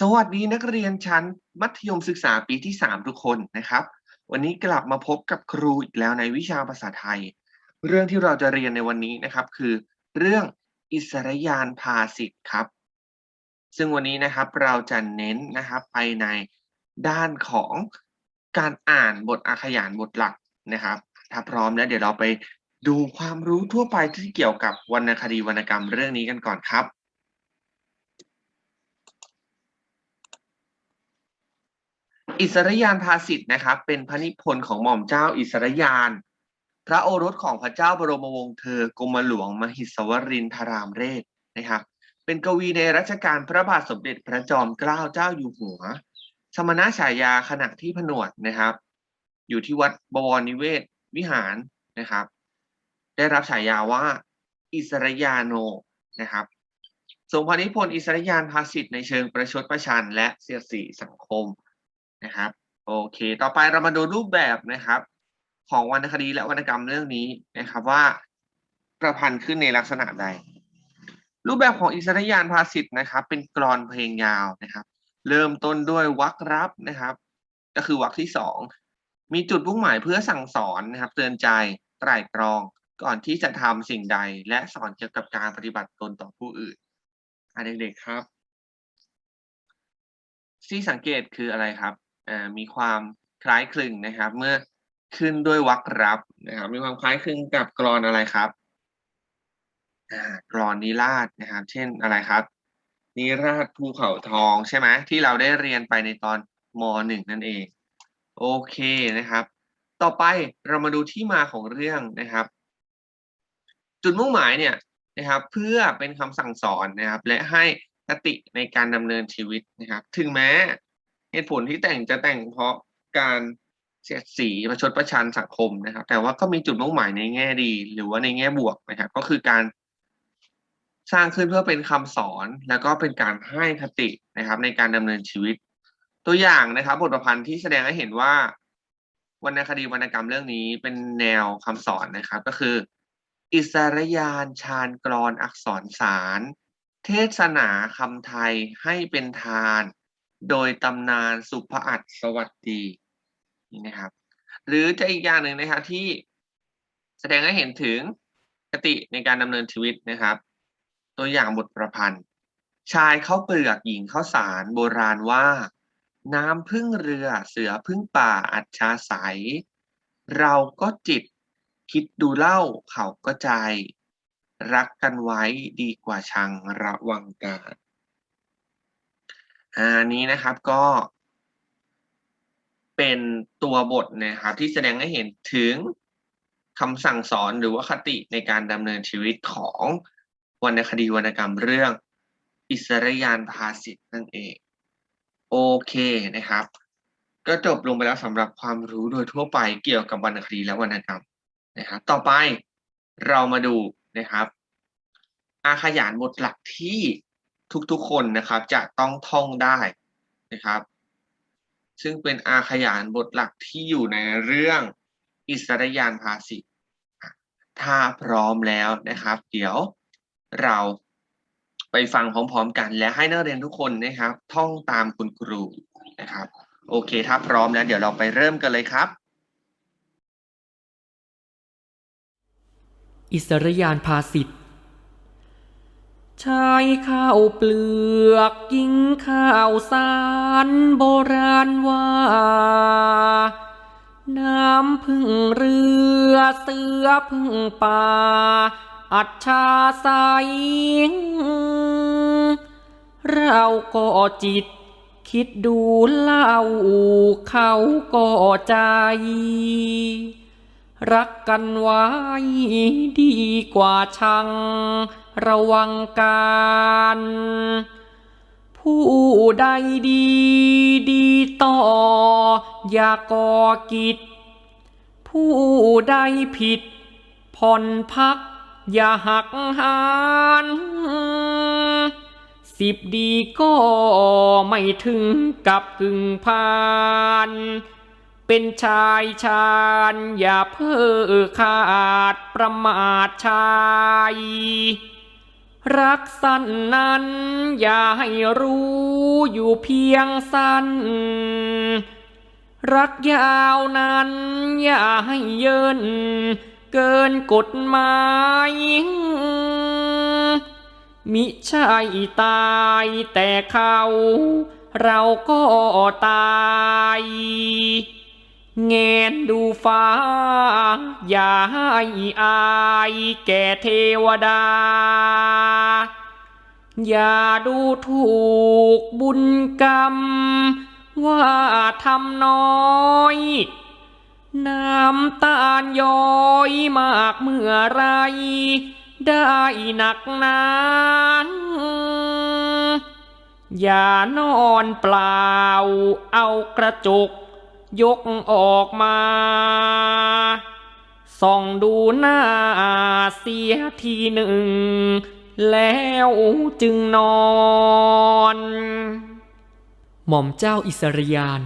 สวัสดีนักเรียนชั้นมัธยมศึกษาปีที่ 3 ทุกคนนะครับ วันนี้กลับมาพบกับครูอีกแล้วในวิชาภาษาไทย เรื่องที่เราจะเรียนในวันนี้นะครับ คือเรื่องอิสรยานภาษิตครับ ซึ่งวันนี้นะครับเราจะเน้นนะครับไปในด้านของการอ่านบทอาขยานบทหลักนะครับ ถ้าพร้อมแล้วเดี๋ยวเราไปดูความรู้ทั่วไปที่เกี่ยวกับวรรณคดีวรรณกรรมเรื่องนี้กันก่อนครับ อิสรยานภาสิทธ์นะครับ เป็นพระนิพนธ์ของหม่อมเจ้าอิสรยาน พระโอรสของพระเจ้าบรมวงศ์เธอกรมหลวงมหิศวรินทรามเรศนะครับ เป็นกวีในรัชกาลพระบาทสมเด็จพระจอมเกล้าเจ้าอยู่หัว สมณะฉายาขณะที่ผนวดนะครับ อยู่ที่วัดบวรนิเวศวิหารนะครับ ได้รับฉายาว่าอิสรยาโนนะครับทรงพระนิพนธ์อิสรยานภาสิทธ์ในเชิงประชดประชันและเสียดสีสังคม นะครับ โอเค ต่อไปเรามาดูรูปแบบนะครับ ของวรรณคดีและวรรณกรรมเรื่องนี้นะครับว่าประพันธ์ขึ้นในลักษณะใด รูปแบบของอิสรยานภาษิตนะครับ เป็นกลอนเพลงยาวนะครับ เริ่มต้นด้วยวรรครับนะครับ ก็คือวรรคที่สองมีจุดมุ่งหมายเพื่อสั่งสอนนะครับ เตือนใจไตร่ตรองก่อนที่จะทำสิ่งใดและสอนเกี่ยวกับการปฏิบัติตนต่อผู้อื่นอะเด็กๆครับที่สังเกตคืออะไรครับ มีความคล้ายคลึงนะครับ เมื่อขึ้นด้วยวรรครับนะครับ มีความคล้ายคลึงกับกรอนอะไรครับกรอนนิราศนะครับ เช่นอะไรครับ นิราศภูเขาทองใช่ไหมที่เราได้เรียนไปในตอนมหนึ่งนั่นเอง โอเคนะครับ ต่อไปเรามาดูที่มาของเรื่องนะครับ จุดมุ่งหมายเนี่ยนะครับ เพื่อเป็นคำสั่งสอนนะครับ และให้คติในการดำเนินชีวิตนะครับ ถึงแม้ เหตุผลที่แต่งจะแต่งเพราะการเสียดสีประชดประชันสังคมนะครับ แต่ว่าก็มีจุดมุ่งหมายในแง่ดี หรือว่าในแง่บวกนะครับ ก็คือการสร้างขึ้นเพื่อเป็นคำสอนแล้วก็เป็นการให้คตินะครับ ในการดำเนินชีวิต ตัวอย่างนะครับ บทประพันธ์ที่แสดงให้เห็นว่าวรรณคดีวรรณกรรมเรื่องนี้เป็นแนวคำสอนนะครับ ก็คือ อิสรยานชาญกรอนอักษรสาร เทศนาคำไทยให้เป็นทาน โดยตำนานสุภอัตสวัสดีนี่นะครับ หรือจะอีกอย่างหนึ่งนะครับที่แสดงให้เห็นถึงคติในการดำเนินชีวิตนะครับ ตัวอย่างบทประพันธ์ ชายเข้าเปลือกหญิงเข้าสารโบราณว่า น้ำพึ่งเรือเสือพึ่งป่าอัจฉาใสยเราก็จิตคิดดูเล่าเขาก็ใจ รักกันไว้ดีกว่าชังระวังการ อันนี้นะครับก็ เป็นตัวบทนะครับ ที่แสดงให้เห็นถึงคำสั่งสอนหรือว่าคติในการดำเนินชีวิตของวรรณคดีวรรณกรรมเรื่อง อิสรยานภาษิตนั่นเอง โอเคนะครับ ก็จบลงไปแล้วสำหรับความรู้โดยทั่วไปเกี่ยวกับวรรณคดีและวรรณกรรมนะครับ ต่อไปเรามาดูนะครับ อาขยานบทหลักที่ ทุกๆ คนนะครับ จะต้องท่องได้นะครับ ซึ่งเป็นอาขยานบทหลักที่อยู่ในเรื่องอิสรยานภาษิตถ้าพร้อมแล้วนะครับ เดี๋ยวเราไปฟังพร้อมๆ กัน และให้นักเรียนทุกคนนะครับ ท่องตามคุณครูนะครับ โอเคถ้าพร้อมแล้วเดี๋ยวเราไปเริ่มกันเลยครับ อิสรยานภาษิต ชายข้าวเปลือกยิงข้าวสารโบราณว่า น้ำพึ่งเรือเสือพึ่งป่า อัจฉาใสยเราก็จิต คิดดูเล่าเขาก็ใจ รักกันไว้ดีกว่าชัง ระวังการ ผู้ใดดีดีต่อ อย่าก่อกิจ ผู้ใดผิด ผ่อนพัก อย่าหักหานสิบดีก็ไม่ถึงกับกึ่งพาน เป็นชายชาญอย่าเพ้อขาดประมาทชาย รักสั้นนั้น อย่าให้รู้อยู่เพียงสั้น รักยาวนั้น อย่าให้เยิน เกินกฎหมายมิใช่ตายแต่เขา เราก็ตาย เงนดูฟ้า อย่าให้อายแก่เทวดา อย่าดูถูกบุญกรรม ว่าทำน้อย น้ำตาลย้อยมากเมื่อไร ได้หนักนานอย่านอนเปล่าเอากระจก ยกออกมา ส่องดูหน้าเสียทีหนึ่ง แล้วจึงนอน หม่อมเจ้าอิสริยาน